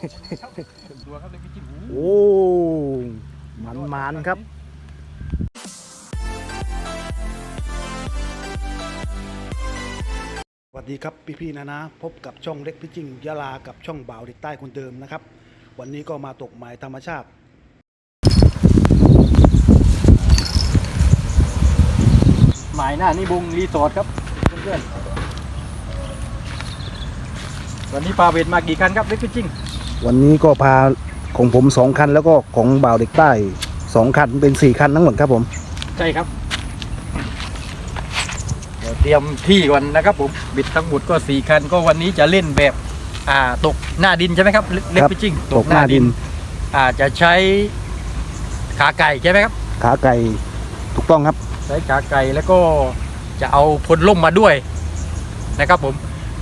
ตัวครับเลยพี่จิ้มโอ้มันมันๆครับสวัสดีครับพี่ๆนะนะ พบกับช่องเล็กพิจิงยะลากับช่องบ่าวเด็กใต้คนเดิมนะครับ วันนี้ก็มาตกหมายธรรมชาติหมายหน้านี่บุงรีสอร์ทครับเพื่อนๆวันนี้ปลาเวทมากี่คันครับเล็กพี่จิ้ง วันนี้ก็พาของผมสองคันแล้วก็ของบ่าวเด็กใต้สองคันเป็นสี่คันทั้งหมดครับผมใช่ครับ เดี๋ยวเตรียมที่ก่อนนะครับผมบิดทั้งหมดก็สี่คันก็วันนี้จะเล่นแบบอ่าตกหน้าดินใช่ไหมครับเล็กเล็กพี่จิ้งตกหน้าดินอาจจะใช้ขาไก่ใช่ไหมครับ ขาไก่ถูกต้องครับ ใช้ขาไก่แล้วก็จะเอาพลล่มมาด้วยนะครับผม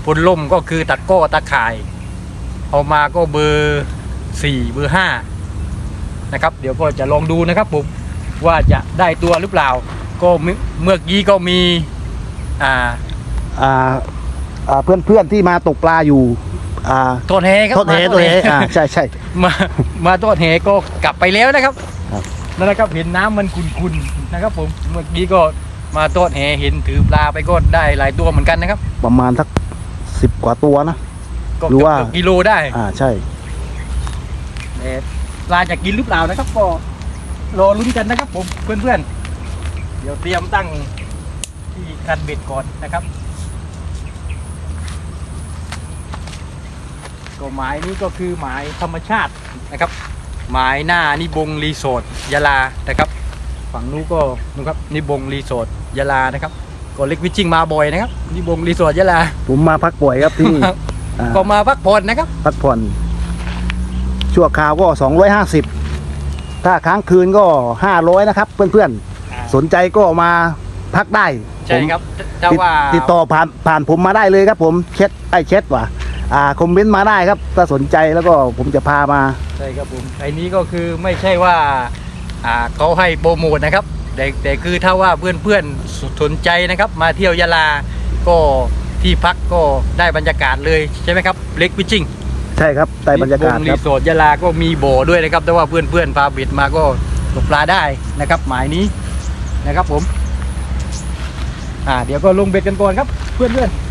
พลล่มก็คือตะกร้อตะข่าย เอามาก็เบอร์สี่เบอร์ห้านะครับ เดี๋ยวก็จะลองดูนะครับผมว่าจะได้ตัวหรือเปล่า ก็เมื่อเมื่อกี้ก็มีอ่าอ่าอ่าเพื่อนๆที่มาตกปลาอยู่อ่าโทษแฮครับโทษเทมาโทษเทอ่าใช่ใช่มามาโทษแฮก็กลับไปแล้วนะครับครับนั่นแหละครับเห็นน้ำมันขุ่นๆนะครับ ผมเมื่อกี้ก็มาโทษแฮเห็นถือปลาไปก็ได้หลายตัวเหมือนกันนะครับ ประมาณสักสิบกว่าตัวนะ ก็หรือว่า เกือบกิโลได้อ่าใช่แต่ปลาจะกินหรือเปล่านะครับก็รอลุ้นกันนะครับผมเพื่อนๆ เดี๋ยวเตรียมตั้งที่คันเบ็ดก่อนนะครับ ก็หมายนี้ก็คือหมายธรรมชาตินะครับ หมายหน้านิบงรีสอร์ทยะลานะครับ ฝั่งนู้นก็นู่นครับนิบงรีสอร์ทยะลานะครับก็เล็กวิจิงมาบ่อยนะครับนิบงรีสอร์ทยะลา ผมมาพักป่วยครับที่นี่ อ่า ก็มาพักผ่อนนะครับ พักผ่อน ชั่วคราวก็สองร้อยห้าสิบถ้าค้างคืนก็ห้าร้อยนะครับ เพื่อนๆสนใจก็มาพักได้ใช่ผมครับถ้าติดว่าติดต่อผ่านผ่านผมมาได้เลยครับผมเช็ดไอเช็ดว่ะอ่าคอมเมนต์มาได้ครับ ถ้าสนใจแล้วก็ผมจะพามา ใช่ครับผมไอ้นี้ก็คือไม่ใช่ว่าอ่าเขาให้โปรโมทนะครับแต่แต่คือถ้าว่าเพื่อนๆสนใจนะครับ มาเที่ยวยะลาก็ ที่พักก็ได้บรรยากาศเลยใช่ไหมครับเล็กพิชิงใช่ครับใต้บรรยากาศวงครีรับ สอร์ทยะลาก็มีบ่อด้วยนะครับ แต่ว่าเพื่อนๆพาเบ็ดมาก็ตกปลาได้นะครับ หมายนี้นะครับผม อ่า เดี๋ยวก็ลงเบ็ดกันก่อนครับ เพื่อนๆ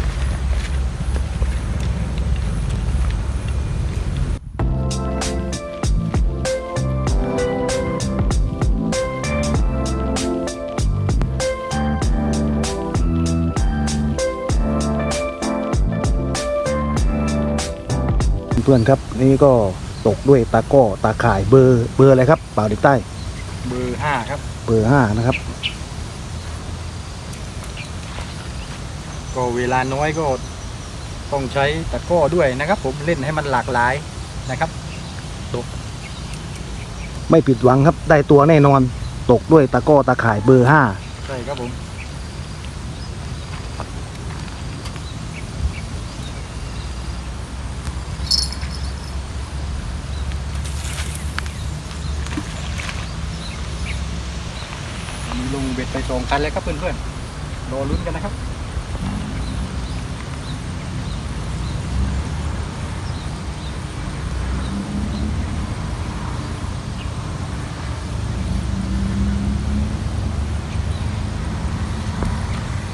พื่อนๆครับ นี่ก็ตกด้วยตาก้อตาข่ายเบอร์เบอร์อะไรครับเปล่าเด็กใต้ เบอร์ห้าครับ เบอร์ห้านะครับ ก็เวลาน้อยก็ต้องใช้ตะกร้อด้วยนะครับ ผมเล่นให้มันหลากหลายนะครับไม่ผิดหวังครับ ได้ตัวแน่นอน ตกด้วยตาก้อตาข่ายเบอร์ห้าใช่ครับผมมีลงเบ็ด ไปสองคันแล้วครับเพื่อนๆรอลุ้นกันนะครับ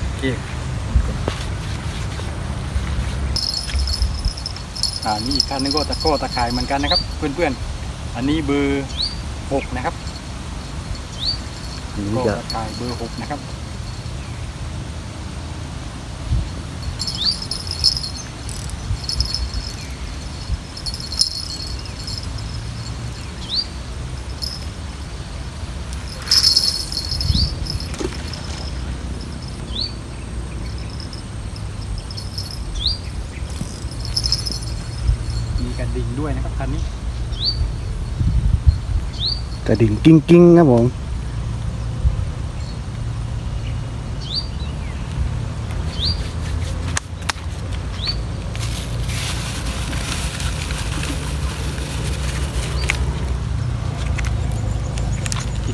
โอเคอ่านี่อีกคันนึงก็ตะโก้ตะข่ายเหมือนกันนะครับ เพื่อนๆ อันนี้เบอร์หกนะครับ นี่ก็จะตะข่ายเบอร์หกนะครับมีกระดิ่งด้วยนะครับคันนี้ กระดิ่งกิ้งกิ้งๆครับผม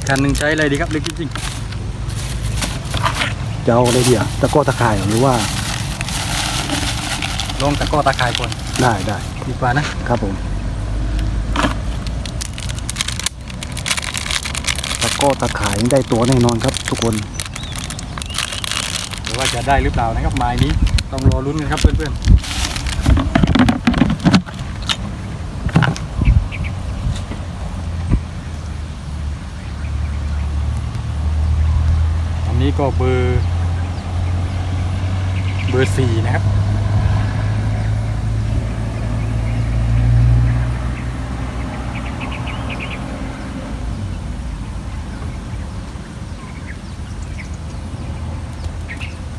คันหนึ่งใช้อะไรดีครับเล็กจริงๆจะเอาอะไรดีอะตะก้อตะข่ายหรือว่าลองตะก้อตะข่ายก่อนได้ได้ดีกว่านะครับผมตะก้อตะข่ายได้ตัวแน่นอนครับ ทุกคนหรือว่าจะได้หรือเปล่านะครับไม้นี้ต้องรอรุ้นกันครับเพื่อนๆ ก็เบอร์เบอร์สี่นะครับ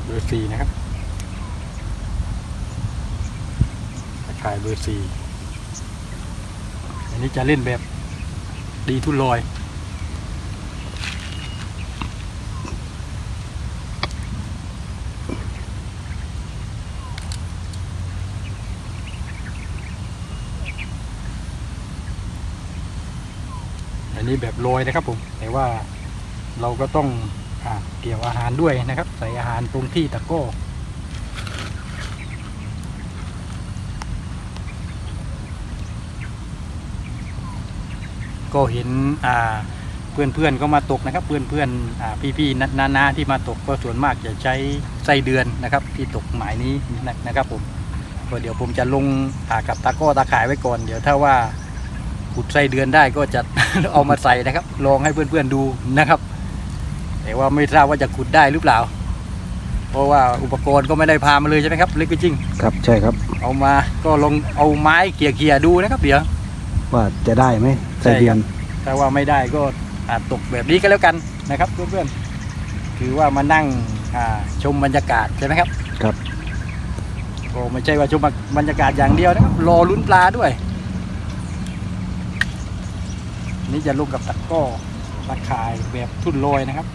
เบอร์สี่นะครับขายเบอร์สี่อันนี้จะเล่นแบบดีทุนลอย อันนี้แบบโรยนะครับผม แต่ว่าเราก็ต้องอเกี่ยวอาหารด้วยนะครับ ใส่อาหารตรงที่ตะโก้ก็เห็นอ่าเพื่อนเพื่อนๆก็มาตกนะครับ เพื่อนเพื่อนๆอ่พี่ๆนานาๆที่มาตกก็ส่วนมากจะใช้ไส้เดือนนะครับ ที่ตกหมายนี้นะครับผมก็เดี๋ยวผมจะลงกับตะโก้ตะข่ายไว้ก่อน เดี๋ยวถ้าว่า ขุดไส้เดือนได้ก็จะเอามาใส่นะครับ ลองให้เพื่อนๆดูนะครับ แต่ว่าไม่ทราบว่าจะขุดได้หรือเปล่า เพราะว่าอุปกรณ์ก็ไม่ได้พามาเลยใช่ไหมครับเล็กก็จริงครับใช่ครับ เอามาก็ลองเอาไม้เกี่ยๆดูนะครับเดี๋ยวว่าจะได้ไหมไส้เดือนถ้าว่าไม่ได้ก็อาจตกแบบนี้ก็แล้วกันนะครับเพื่อนๆถือว่ามานั่งอ่าชมบรรยากาศใช่ไหมครับครับก็ไม่ใช่ว่าชมบรรยากาศอย่างเดียวนะครับรอลุ้นปลาด้วย นี่จะลงกับตะก้อตะข่ายแบบทุ่นลอยนะครับ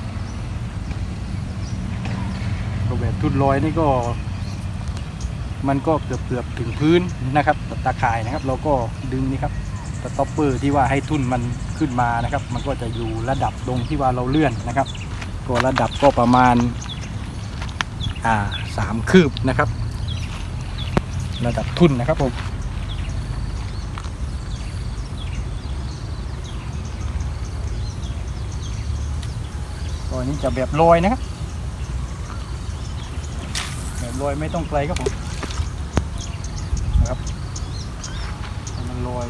ก็แบบทุ่นลอยนี่ก็ มันก็เกือบเกือบๆถึงพื้นนะครับตะข่ายนะครับ เราก็ดึงนี่ครับสต็อปเปอร์ที่ว่าให้ทุ่นมันขึ้นมานะครับ มันก็จะอยู่ระดับตรงที่ว่าเราเลื่อนนะครับก็ระดับก็ประมาณอ่าสามคืบนะครับ ระดับทุ่นนะครับผม ตัวนี้จะแบบลอยนะครับ แบบลอยไม่ต้องไกลครับผมนะครับมันลอย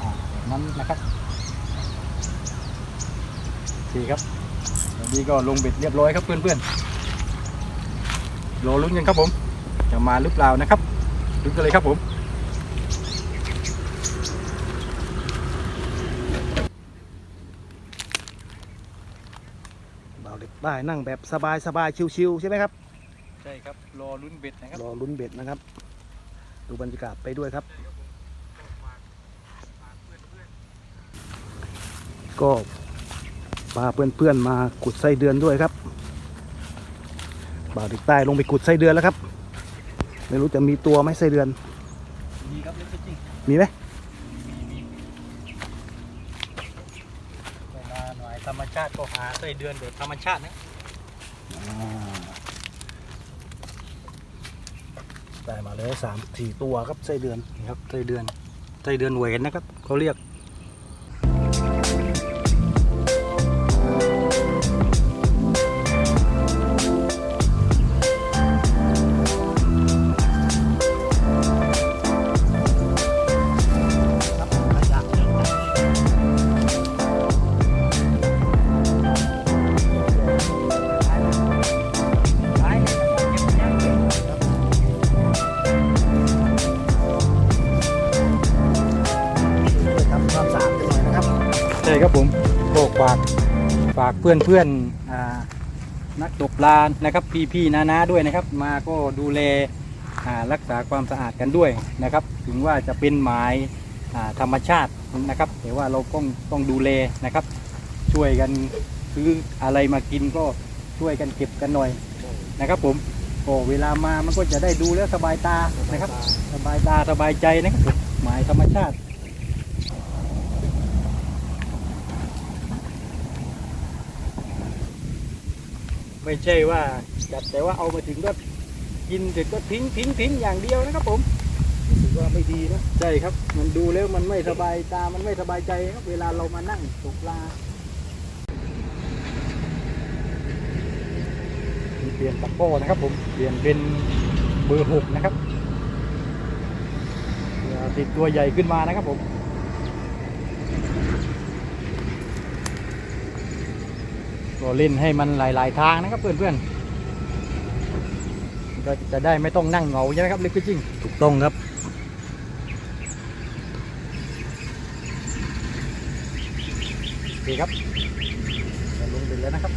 อ่าแบบนั้นนะครับโอเคครับวันนี้ก็ลงเบ็ดเรียบร้อยครับเพื่อนๆรอลุ้นกันครับผม จะมาหรือเปล่านะครับลุ้นกันเลยครับผม บ่าวเด็ก ได้นั่งแบบสบายสบายๆชิวๆใช่ไหมครับใช่ครับรอลุ้นเบ็ดนะครับรอลุ้นเบ็ดนะครับ ดูบรรยากาศไปด้วยครับ ก็พาเพื่อนๆมาขุดไส้เดือนด้วยครับบ่าวเด็กใต้ลงไปขุดไส้เดือนแล้วครับ ไม่รู้จะมีตัวไหมไส้เดือนมีครับเล็กจริงมีไหม เวลาหน่วยธรรมชาติก็ หาไส้เดือนแบบธรรมชาตินะได้มาแล้วสามสี่ตัวครับไส้เดือนนี่ครับไส้เดือนไส้เดือนเหวนนะครับเขาเรียก ช่ครับผมก็ฝากฝากเพื่อนเพื่อนอนักตกปลานะครับ พี่ๆน้าๆด้วยนะครับ มาก็ดูแลรักษาความสะอาดกันด้วยนะครับ ถึงว่าจะเป็นหมายธรรมชาตินะครับ แต่ว่าเราต้องต้องดูแลนะครับ ช่วยกันซื้ออะไรมากินก็ช่วยกันเก็บกันหน่อยนะครับ ผมก็เวลามามันก็จะได้ดูแล้วสบายตานะครับ สบายตาสบายใจนะครับผมหมายธรรมชาติ ไม่ใช่ว่าจัดแต่ว่าเอามาถึงก็กินเสร็จก็ทิ้งทิ้งทิ้งอย่างเดียวนะครับผมรู้สึกว่าไม่ดีนะใช่ครับ มันดูแล้วมันไม่สบายตามันไม่สบายใจครับเวลาเรามานั่งตกปลาเปลี่ยนตะก้นะครับผมเปลี่ยนเป็นเบอร์หกนะครับติดตัวใหญ่ขึ้นมานะครับผม ก็เล่นให้มันหลาย ๆ ทางนะครับเพื่อนๆก็จะได้ไม่ต้องนั่งเหงาใช่ไหมครับเล็กจริงถูกต้องครับโอเคครับจะลงไปแล้วนะครับ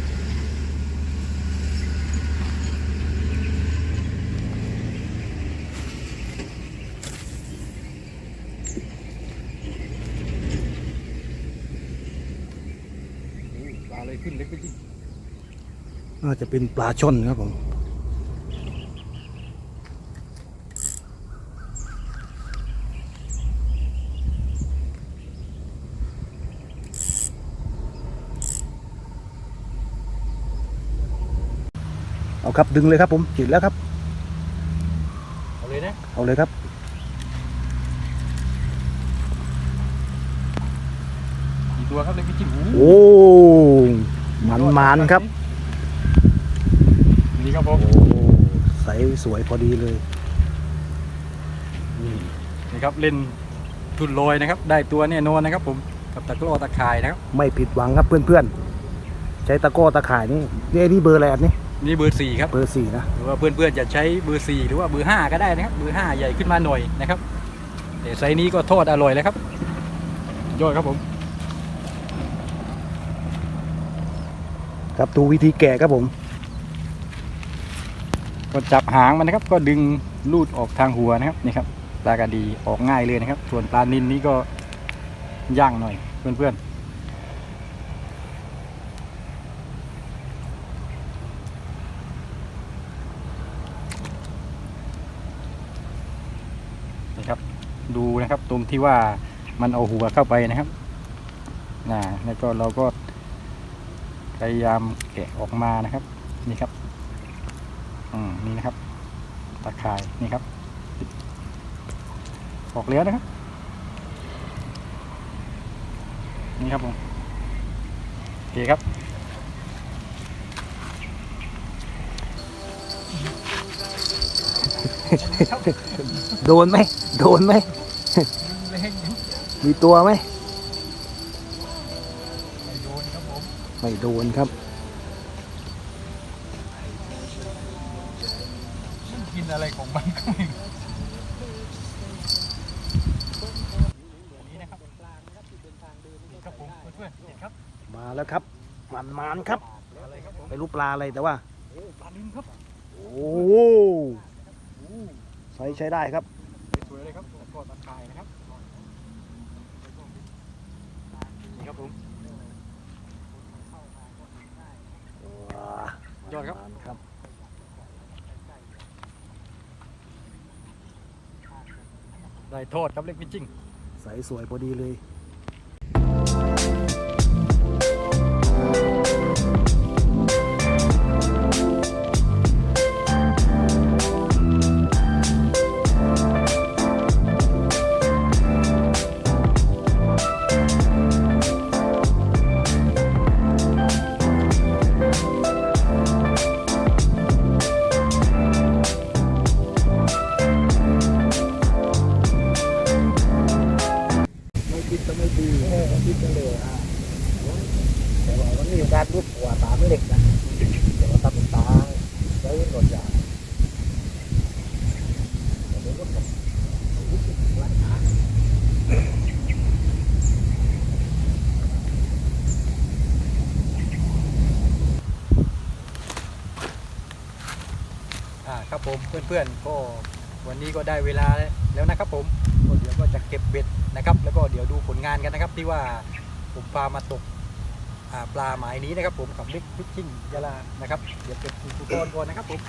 โอ้ปลาอะไรขึ้นเล็กไปจริง น่าจะเป็นปลาช่อนครับผมเอาครับดึงเลยครับผมจิดแล้วครับ เอาเลยนะ เอาเลยครับ กี่ตัวครับเล็กไปจริงโอ้มันมันๆครับนี่ ครับผโอ้มใสสวยพอดีเลยนี่ครับเล่นทุนลอยนะครับ ได้ตัวแน่นอนนะครับ ผมกับตะกร้อตะข่ายนะครับ ไม่ผิดหวังครับเพื่อนๆ ใช้ตะกร้อตะข่ายนี่นี่นี่เบอร์อะไรอันนี้นี่เบอร์สี่ครับเบอร์สี่นะหรือว่าเพื่อนๆจะใช้เบอร์สี่หรือว่าเบอร์ห้าก็ได้นะครับเบอร์ห้าใหญ่ขึ้นมาหน่อยนะครับแต่ไซส์นี้ก็ทอดอร่อยแล้วครับยอดครับผม ครับดูวิธีแกะครับผม ก็จับหางมันนะครับ ก็ดึงลูดออกทางหัวนะครับนี่ครับปลากระดีออกง่ายเลยนะครับ ส่วนปลานินนี่ก็ย่างหน่อยเพื่อนๆนี่ครับ ดูนะครับตรงที่ว่ามันเอาหัวเข้าไปนะครับนะแล้วก็เราก็พยายามแกะออกมานะครับนี่ครับ อืมนี่นะครับ ตะข่ายนี่ครับออกแล้วนะครับ นี่ครับผมโอเคครับโดนไหม โดนไหม มีตัวไหมโดนครับผม ไม่โดนครับ แล้วครับมันมันๆครับอะไรครับผมไม่รู้ปลาอะไรแต่ว่าโอ้ปลานินครับโอ้ใช้ใช้ได้ครับสวยๆเลยครับแล้วก็ตะข่ายนะครับนี่ครับผมยอดครับครับได้โทษครับเล็กพิชชิ่งใสสวยพอดีเลย ผมเพื่อนๆก็วันนี้ก็ได้เวลาแล้วนะครับ ผมเดี๋ยวก็จะเก็บเบ็ดนะครับ แล้วก็เดี๋ยวดูผลงานกันนะครับ ที่ว่าผมพามาตกปลาหมายนี้นะครับ ผมกับเล็กพิชชิ่งยาลานะครับ เดี๋ยวเก็บอุปกรณ์ก่อนนะครับผม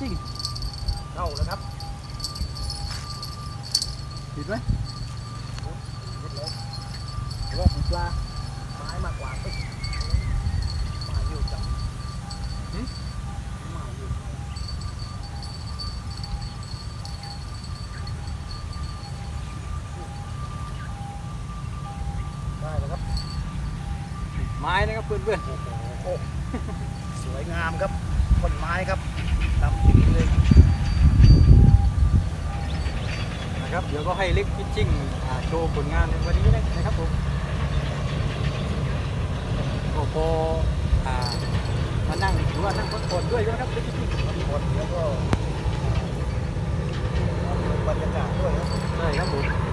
จริงเข้าแล้วครับติดไหมดีแล้วรอว่าผูกปลาไม้มากกว่าตึ๊กมาอยู่จังมาอยู่ได้แล้วครับไม้นะครับเพื่อนๆโอ้โหสวยงามครับต้นไม้ครับ ดำจริงเลยนะครับ เดี๋ยวก็ให้เล็กพิชชิ่งโชว์ผลงานในวันนี้นะครับผมก็พอมานั่งหรือว่านั่งพักผ่อนด้วยนะครับเล็กพิชชิ่งหมดแล้วก็บรรยากาศด้วยครับใช่ครับผม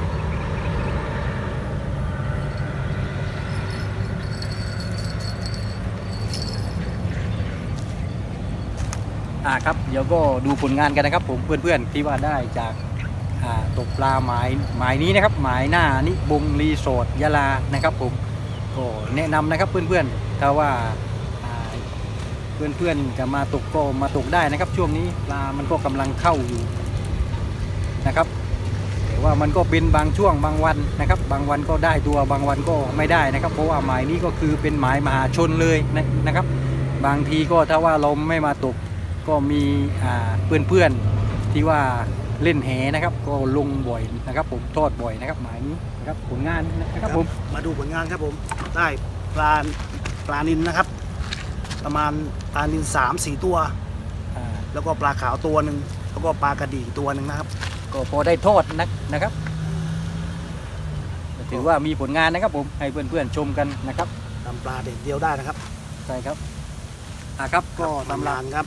อ่าครับเดี๋ยวก็ดูผลงานกันนะครับ ผมเพื่อนๆที่ว่าได้จากอ่าตกปลาหมายหมายนี้นะครับ หมายหน้านิบงรีสอร์ทยะลานะครับ ผมก็แนะนำนะครับเพื่อนๆถ้าว่าอ่าเพื่อนๆจะมาตกก็มาตกได้นะครับ ช่วงนี้ปลามันก็กำลังเข้าอยู่นะครับ แต่ว่ามันก็เป็นบางช่วงบางวันนะครับ บางวันก็ได้ตัวบางวันก็ไม่ได้นะครับ เพราะว่าหมายนี้ก็คือเป็นหมายมหาชนเลยนะนะครับ บางทีก็ถ้าว่าเราไม่มาตก ก็มีอ่าเพื่อนๆที่ว่าเล่นแหนะครับ ก็ลงบ่อยนะครับ ผมทอดบ่อยนะครับ หมายนี้นะครับผลงานนะครับผมมาดูผลงานครับผมได้ปลาปลานินนะครับ ประมาณปลานินสามสี่ตัวอ่าแล้วก็ปลาขาวตัวหนึ่งแล้วก็ปลากระดีตัวหนึ่งนะครับ ก็พอได้ทอดนะนะครับถือว่ามีผลงานนะครับผมให้เพื่อนๆชมกันนะครับทำปลาเด็ดเดียวได้นะครับใช่ครับอ่าครับก็ตำตำรารานครับ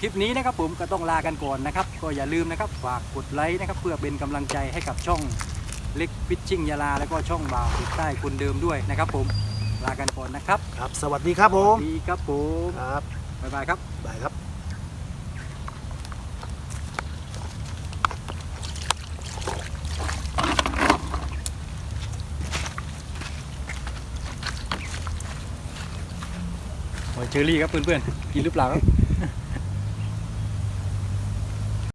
คลิปนี้นะครับผมก็ต้องลากันก่อนนะครับ ก็อย่าลืมนะครับฝากกดไลค์นะครับเพื่อเป็นกำลังใจให้กับช่องเล็กฟิชชิ่งยาลา แล้วก็ช่องบ่าวติดใต้คนเดิมด้วยนะครับผมลากันก่อนนะครับครับ สวัสดีครับผมดีครับผมครับบ๊ายบายครับ บายครับหอยเชอรี่ครับเพื่อนๆกินหรือเปล่าครับ